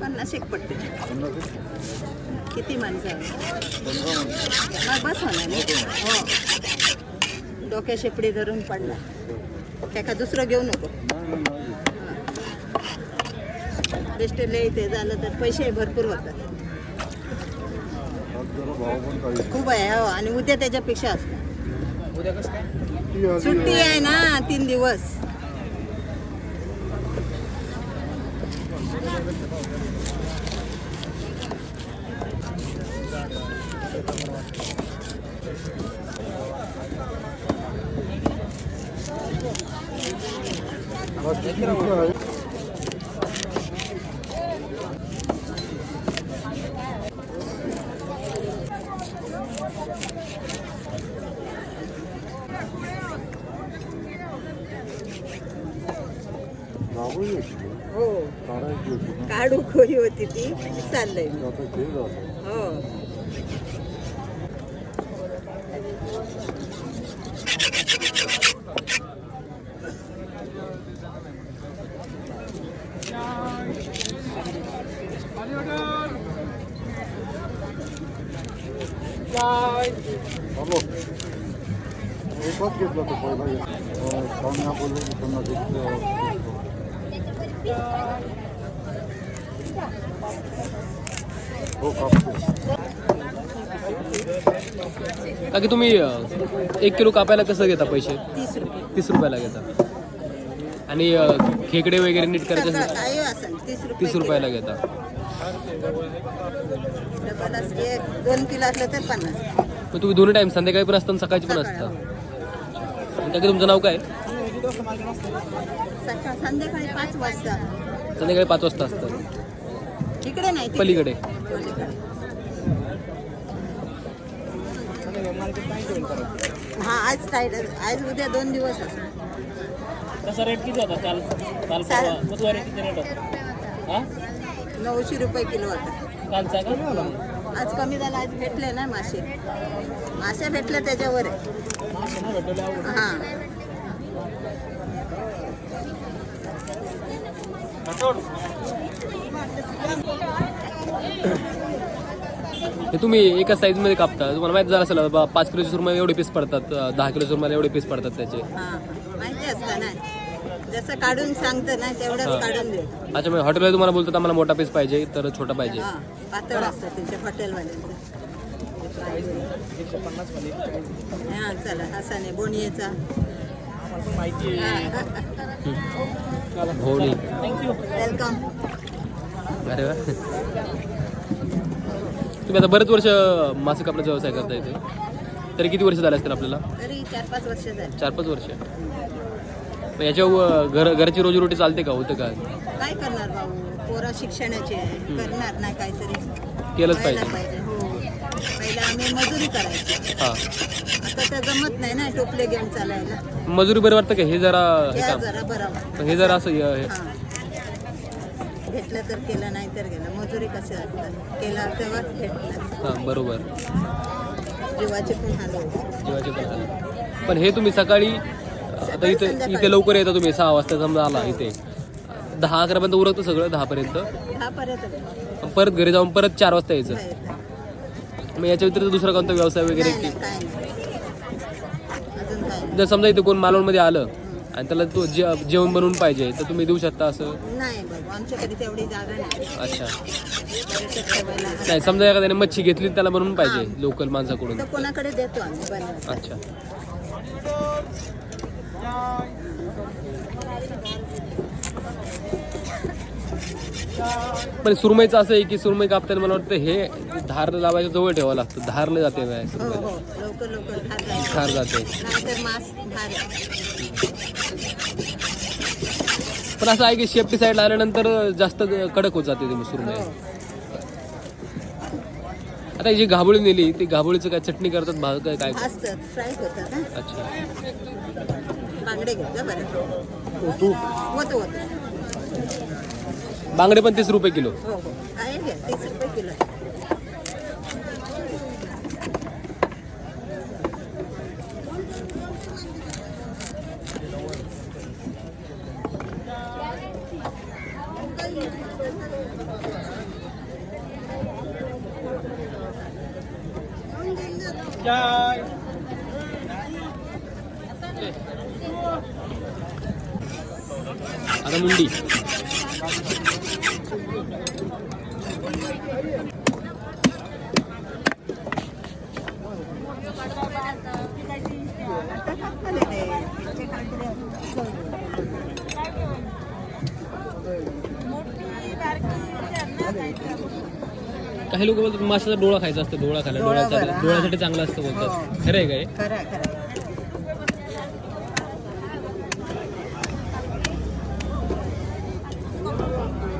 पन्नास एक पडते. किती माणसं? आहे? बस होणार नाही हो. डोक्या शेपडी धरून पडला त्याका दुसरं घेऊ नको? बेस्ट लय ते झालं तर पैसे भरपूर होतात. खूप आहे हो. आणि उद्या त्याच्यापेक्षा असणार. उद्या कसं काय? सुट्टी आहे ना तीन दिवस. काढू खोरी होती ती चाललंय हो हॅलो एकच घेतला तो पहिला स्वामी बोलले की त्यांना घेतलं हो कापतो का की तुम्ही एक किलो कापायला कसं घेता पैसे? तीस रुपये. तीस रुपयाला घेता. आणि खेकडे वगैरे नीट करायचे तीस रुपये तीस रुपयाला घेता. दोन किलो असलं तर पन्नास. मग तुम्ही दोन्ही टाइम संध्याकाळी पण असता आणि सकाळची पण असता. तुमचं नाव काय? संध्याकाळी पाच वाजता. संध्याकाळी पाच वाजता असतं. इकडे नाही तिकडे. पलीकडे. हा आज टाईट आज उद्या दोन दिवस तसा रेट किती होता? काल काल चाल. परवा बुधवारी किती रेट होता? हा? नऊशे रुपये किलो होता. कालचा का? आज कमी झाला. आज भेटले ना मासे. मासे भेटले त्याच्यावर. आहे मासे नाही भेटवले अवघड. हा. हे तुम्ही एका साईजमध्ये कापता. तुम्हाला माहिती झालं असेल बा पाच किलो सुरमई एवढे पीस पडतात दहा किलो सुरमई एवढे पीस पडतात त्याचे. माहिती असतं ना. जसं काढून सांगतं ना तेवढंच. काढून देतो अच्छा मग हॉटेलला तुम्हाला बोलतात आम्हाला मोठा पीस पाहिजे तर छोटा पाहिजे. हा पातळ असतं त्यांच्या हॉटेलवाल्यांचं हा चला बोनियेचा माहिती आहे. भोवणी थँक्यू वेलकम अरे वा. तुम्ही आता बरेच वर्ष मासे कापण्याचा व्यवसाय करता येते तरी किती वर्ष झाले असतील आपल्याला? तरी चार पाच वर्ष झाली. चार पाच वर्ष. मग याच्या व- घर घरची रोजीरोटी चालते का? होतं का? काय करणार भाऊ? पोरं शिक्षणाचे. करणार नाही काहीतरी. केलंच पाहिजे. पहिला आम्ही मजुरी करायची. हा. आता जमत नाही ना टोपले घेऊन चालायला. मजुरी बरं वाटतं का? हे जरा हे या काम. जरा बरं वाटतं. हे जरा असं हे- हे- हा. भेटलं तर केलं नाही तर गेलं. मजुरी कसे असतात केला तेव्हाच भेटलं हा बरोबर. जीवाचे पण हाल. जीवाचे पण हाल. पण हे तुम्ही सकाळी आता इथे इथे लवकर येता तुम्ही सहा वाजता समजा आला इथे. दहा अकरापर्यंत उरकतं सगळं दहापर्यंत? दहा पर्यंत पण परत घरी जाऊन परत चार वाजता यायचं. मग याच्या व्यतिरिक्त दुसरा कोणता व्यवसाय वगैरे नाही की? काय नाही. अजून काय नाही. जर समजा इथे कोण मालवणमध्ये आलं आणि त्याला तो जे जेवण बनवून पाहिजे तर तुम्ही देऊ शकता असं? नाही बाबा आमच्याकडे तेवढी जागा नाही. अच्छा. ठेवायला नाही समजा एखाद्याने मच्छी घेतली त्याला बनवून पाहिजे लोकल माणसाकडून. तर कोणाकडे देतो आम्ही बनवायला अच्छा. पण सुरमईचं असं आहे की सुरमई कापताना मला वाटतं हे धार लावायच्या जवळ ठेवावं लागतं. धारलं जाते हो सुरमईला. हो धार जाते. नाहीतर मास धार पण असं आहे की शेपटी साईडला आल्यानंतर जास्त कडक होत जाते ती सुरमई. हो. आता जी घाबोळी नेली ती घाबोळीचं काय चटणी करतात भाग काय काय हा अच्छा बांगडे घेतलं बरं तू होतं होतं बांगडे पण तीस रुपये किलो. हो हो. आहे घ्या तीस रुपये किलो चाय आता मुंडी. काही लोक बोलतात माशाचा डोळा खायचा असतं डोळा खायला डोळा डोळ्यासाठी हा. चांगलं असतं बोलतात. खरं आहे काय.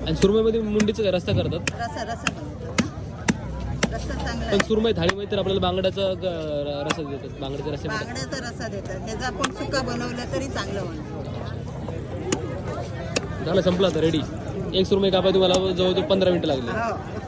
आणि सुरमईमध्ये मुंडीचा रस्ता करतात? रसा रसा रस्सा चांगला पण आहे सुरमई थाळीमध्ये तर आपल्याला बांगड्याचा ग- रस्सा देतात. बांगड्याचा रस्सा बांगड्याचा रसा देतात. ह्याचा आपण सुका बनवलं तरी चांगलं झालं संपलं आता रेडी एक सुरमई कापाय तुम्हाला जवळजवळ पंधरा मिनिटं लागली. हो.